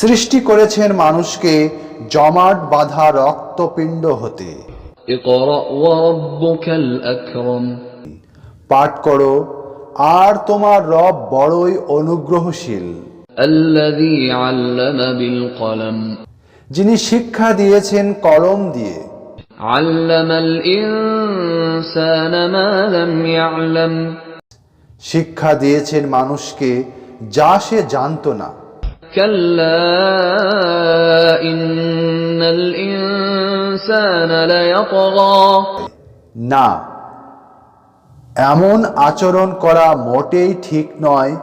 সৃষ্টি করেছেন মানুষকে জমাট বাঁধা রক্তপিণ্ড হতে। পাঠ করো আর তোমার রব বড়ই অনুগ্রহশীল। যিনি শিক্ষা দিয়েছেন কলম দিয়ে। শিক্ষা দিয়েছেন মানুষকে যা সে জানত না। না এমন আচরণ করা মোটেই ঠিক নয়।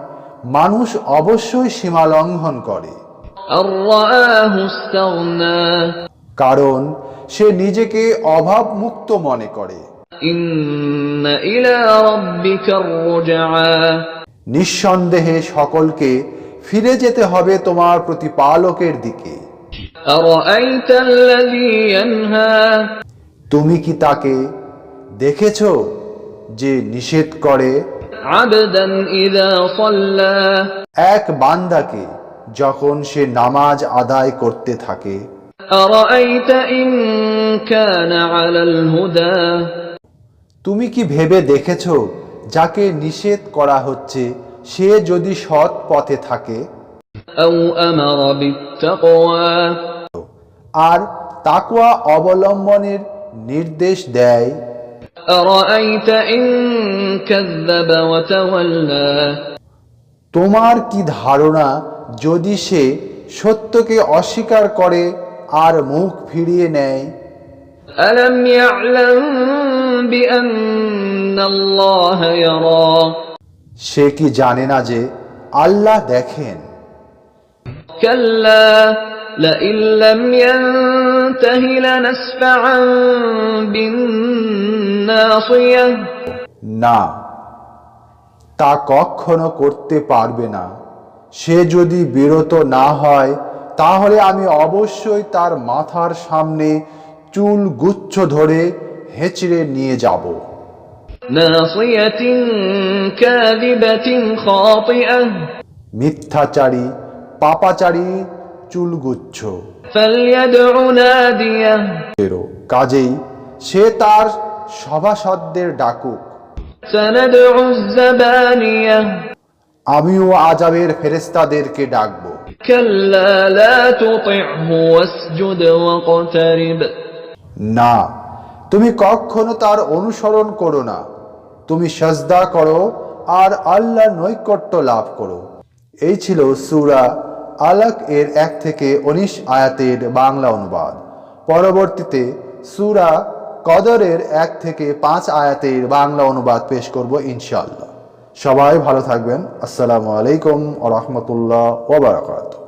মানুষ অবশ্যই সীমা লঙ্ঘন করে। কারণ সে নিজেকে অভাব মুক্ত মনে করে। নিঃসন্দেহে সকলকে ফিরে যেতে হবে তোমার প্রতিপালকের দিকে। তুমি কি তাকে দেখেছ যে নিষেধ করে? এক বান্দাকে যখন সে নামাজ আদায় করতে থাকে। তুমি কি ভেবে দেখেছ যাকে নিষেধ করা হচ্ছে? সে যদি সৎ পথে থাকে أو أمر بالتقوى আর তাকওয়া অবলম্বনের নির্দেশ দেয় أرأيت إن كذب وتولى তোমার কি ধারণা যদি সে সত্যকে অস্বীকার করে আর মুখ ফিরিয়ে নেয় ألم يعلم بأن الله يرى সে কি জানে না যে আল্লাহ দেখেন? না তা কখনো করতে পারবে না। সে যদি বিরত না হয় তাহলে আমি অবশ্যই তার মাথার সামনে চুল গুচ্ছ ধরে হেঁচড়ে নিয়ে যাব। মিথ্যাচারী পাপাচারী চুলগুচ্ছ। কাজেই সে তার সভাসদদের ডাকুক। আমিও আজাবের ফেরেস্তাদেরকে ডাকব। না তুমি কখনো তার অনুসরণ করো না। তুমি সাজদা করো আর আল্লাহর নৈকট্য লাভ করো। এই ছিল সুরা আলাক এর এক থেকে উনিশ আয়াতের বাংলা অনুবাদ। পরবর্তীতে সুরা কদরের এক থেকে পাঁচ আয়াতের বাংলা অনুবাদ পেশ করব ইনশাআল্লাহ। সবাই ভালো থাকবেন। আসসালামু আলাইকুম আ রহমতুল্লাহ ওবরাকাতু